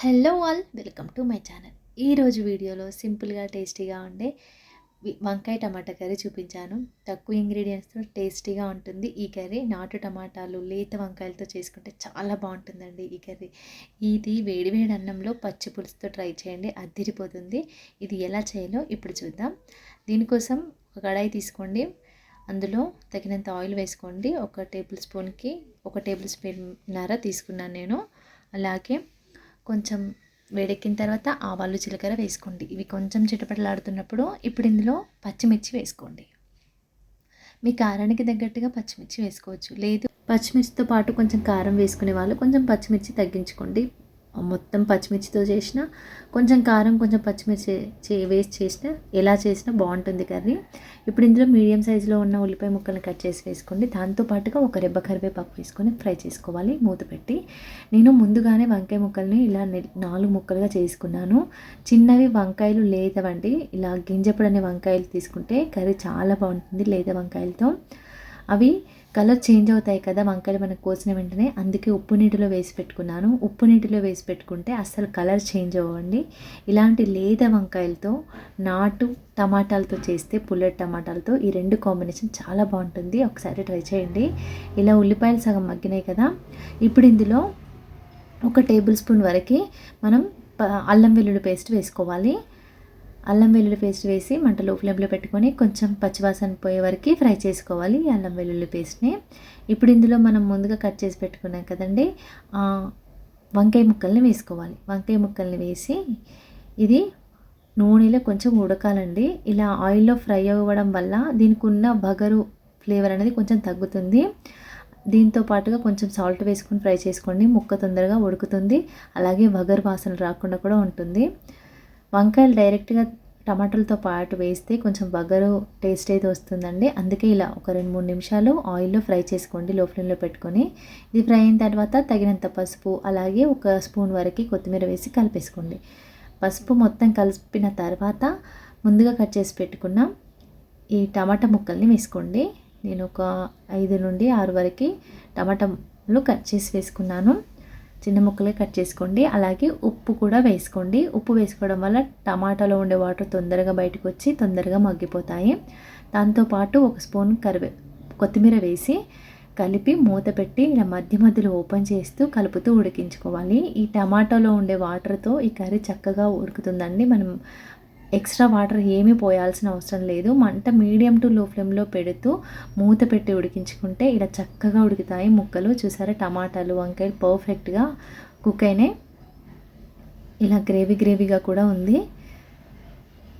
Hello all welcome to my channel. ఈరోజు వీడియోలో సింపుల్గా టేస్టీగా ఉండే వంకాయ టమాటా కర్రీ చూపించాను. తక్కువ ఇంగ్రీడియంట్స్తో టేస్టీగా ఉంటుంది ఈ కర్రీ. నాటు టమాటాలు లేత వంకాయలతో చేసుకుంటే చాలా బాగుంటుందండి ఈ కర్రీ. ఇది వేడివేడి అన్నంలో పచ్చి పులుసుతో ట్రై చేయండి అద్దిరిపోతుంది. ఇది ఎలా చేయాలో ఇప్పుడు చూద్దాం. దీనికోసం ఒక కడాయి తీసుకోండి. అందులో తగినంత ఆయిల్ వేసుకోండి. ఒక టేబుల్ స్పూన్కి ఒక టేబుల్ స్పూన్ నర తీసుకున్నాను నేను. అలాగే కొంచెం వేడెక్కిన తర్వాత ఆవాలు జీలకర్ర వేసుకోండి. ఇవి కొంచెం చిటపటలాడుతున్నప్పుడు ఇప్పుడు ఇందులో పచ్చిమిర్చి వేసుకోండి. మీ కారానికి తగ్గట్టుగా పచ్చిమిర్చి వేసుకోవచ్చు. లేదు పచ్చిమిర్చితో పాటు కొంచెం కారం వేసుకునే వాళ్ళు కొంచెం పచ్చిమిర్చి తగ్గించుకోండి. మొత్తం పచ్చిమిర్చితో చేసిన కొంచెం కారం కొంచెం పచ్చిమిర్చి చే వేస్ట్ చేసిన ఎలా చేసినా బాగుంటుంది కర్రీ. ఇప్పుడు ఇందులో మీడియం సైజులో ఉన్న ఉల్లిపాయ ముక్కలు కట్ చేసి వేసుకోండి. దాంతోపాటుగా ఒక రెబ్బ కరివేపాకు వేసుకొని ఫ్రై చేసుకోవాలి. మూత పెట్టి నేను ముందుగానే వంకాయ ముక్కల్ని ఇలా నాలుగు ముక్కలుగా చేసుకున్నాను. చిన్నవి వంకాయలు లేదవండి. ఇలా గింజపడని వంకాయలు తీసుకుంటే కర్రీ చాలా బాగుంటుంది లేత వంకాయలతో. అవి కలర్ చేంజ్ అవుతాయి కదా వంకాయలు మనకు కోసిన వెంటనే అందుకే ఉప్పు నీటిలో వేసి పెట్టుకున్నాను. ఉప్పు నీటిలో వేసి పెట్టుకుంటే అస్సలు కలర్ చేంజ్ అవ్వండి. ఇలాంటి లేత వంకాయలతో నాటు టమాటాలతో చేస్తే పుల్లటి టమాటాలతో ఈ రెండు కాంబినేషన్ చాలా బాగుంటుంది. ఒకసారి ట్రై చేయండి. ఇలా ఉల్లిపాయలు సగం మగ్గినాయి కదా. ఇప్పుడు ఇందులో ఒక టేబుల్ స్పూన్ వరకు మనం అల్లం వెల్లుల్లి పేస్ట్ వేసుకోవాలి. అల్లం వెల్లుల్లి పేస్ట్ వేసి మంటలో ఫ్లేమ్లో పెట్టుకొని కొంచెం పచ్చివాసన పోయే వరకు ఫ్రై చేసుకోవాలి ఈ అల్లం వెల్లుల్లి పేస్ట్ని. ఇప్పుడు ఇందులో మనం ముందుగా కట్ చేసి పెట్టుకున్నాం కదండి వంకాయ ముక్కల్ని వేసుకోవాలి. వంకాయ ముక్కల్ని వేసి ఇది నూనెలో కొంచెం ఉడకాలండి. ఇలా ఆయిల్లో ఫ్రై అవ్వడం వల్ల దీనికి ఉన్న బగరు ఫ్లేవర్ అనేది కొంచెం తగ్గుతుంది. దీంతో పాటుగా కొంచెం సాల్ట్ వేసుకొని ఫ్రై చేసుకోండి. ముక్క తొందరగా ఉడుకుతుంది. అలాగే వగరు వాసన రాకుండా కూడా ఉంటుంది. వంకాయలు డైరెక్ట్గా టమాటాలతో పాటు వేస్తే కొంచెం బగ్గరు టేస్ట్ అయితే వస్తుందండి. అందుకే ఇలా ఒక రెండు మూడు నిమిషాలు ఆయిల్లో ఫ్రై చేసుకోండి. లో ఫ్లేమ్లో పెట్టుకొని ఇది ఫ్రై అయిన తర్వాత తగినంత పసుపు అలాగే ఒక స్పూన్ వరకు కొత్తిమీర వేసి కలిపేసుకోండి. పసుపు మొత్తం కలిపిన తర్వాత ముందుగా కట్ చేసి పెట్టుకున్న ఈ టమాటా ముక్కల్ని వేసుకోండి. నేను ఒక ఐదు నుండి ఆరు వరకు టమాటాలు కట్ చేసి వేసుకున్నాను. చిన్న ముక్కలే కట్ చేసుకోండి. అలాగే ఉప్పు కూడా వేసుకోండి. ఉప్పు వేసుకోవడం వల్ల టమాటాలో ఉండే వాటర్ తొందరగా బయటకు వచ్చి తొందరగా మగ్గిపోతాయి. దాంతోపాటు ఒక స్పూన్ కరివే కొత్తిమీర వేసి కలిపి మూత పెట్టి ఇలా మధ్య మధ్యలో ఓపెన్ చేస్తూ కలుపుతూ ఉడికించుకోవాలి. ఈ టమాటాలో ఉండే వాటర్తో ఈ కర్రీ చక్కగా ఉడుకుతుందండి. మనం ఎక్స్ట్రా వాటర్ ఏమీ పోయాల్సిన అవసరం లేదు. మంట మీడియం టు లో ఫ్లేమ్లో పెడుతూ మూత పెట్టి ఉడికించుకుంటే ఇలా చక్కగా ఉడుకుతాయి ముక్కలు. చూసారా? టమాటాలు వంకాయలు పర్ఫెక్ట్గా కుక్ అయినాయి. ఇలా గ్రేవీ గ్రేవీగా కూడా ఉంది.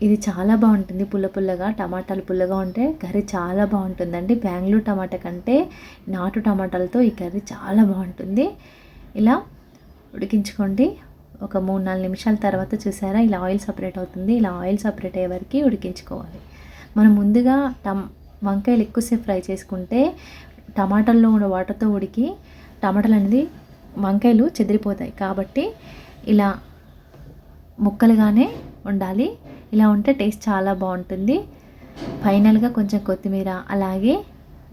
ఇది చాలా బాగుంటుంది పుల్ల పుల్లగా. టమాటాలు పుల్లగా ఉంటే కర్రీ చాలా బాగుంటుందండి. బెంగళూరు టమాటా కంటే నాటు టమాటాలతో ఈ కర్రీ చాలా బాగుంటుంది. ఇలా ఉడికించుకోండి. ఒక మూడు నాలుగు నిమిషాల తర్వాత చూసారా? ఇలా ఆయిల్ సపరేట్ అవుతుంది. ఇలా ఆయిల్ సపరేట్ అయ్యే వరకు ఉడికించుకోవాలి. మనం ముందుగా టమ్ వంకాయలు ఎక్కువసేపు ఫ్రై చేసుకుంటే టమాటాల్లో ఉన్న వాటర్తో ఉడికి టమాటాలు అనేది వంకాయలు చెదిరిపోతాయి. కాబట్టి ఇలా ముక్కలుగానే ఉండాలి. ఇలా ఉంటే టేస్ట్ చాలా బాగుంటుంది. ఫైనల్గా కొంచెం కొత్తిమీర అలాగే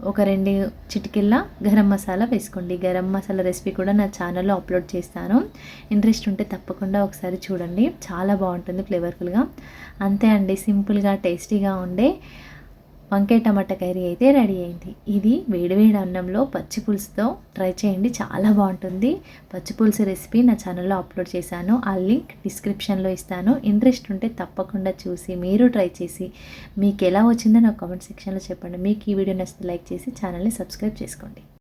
ఒక రెండు చిటికెళ్ళ గరం మసాలా వేసుకోండి. గరం మసాలా రెసిపీ కూడా నా ఛానల్లో అప్లోడ్ చేస్తాను. ఇంట్రెస్ట్ ఉంటే తప్పకుండా ఒకసారి చూడండి. చాలా బాగుంటుంది ఫ్లేవర్ఫుల్గా అంతే అండి సింపుల్గా టేస్టీగా ఉండే వంకాయ టమాటా కర్రీ అయితే రెడీ అయింది. ఇది వేడివేడి అన్నంలో పచ్చి పులుసుతో ట్రై చేయండి చాలా బాగుంటుంది. పచ్చి పులుసు రెసిపీ నా ఛానల్లో అప్లోడ్ చేశాను. ఆ లింక్ డిస్క్రిప్షన్లో ఇస్తాను. ఇంట్రెస్ట్ ఉంటే తప్పకుండా చూసి మీరు ట్రై చేసి మీకు ఎలా వచ్చిందో నాకు కామెంట్ సెక్షన్లో చెప్పండి. మీకు ఈ వీడియో నచ్చితే లైక్ చేసి ఛానల్ని సబ్స్క్రైబ్ చేసుకోండి.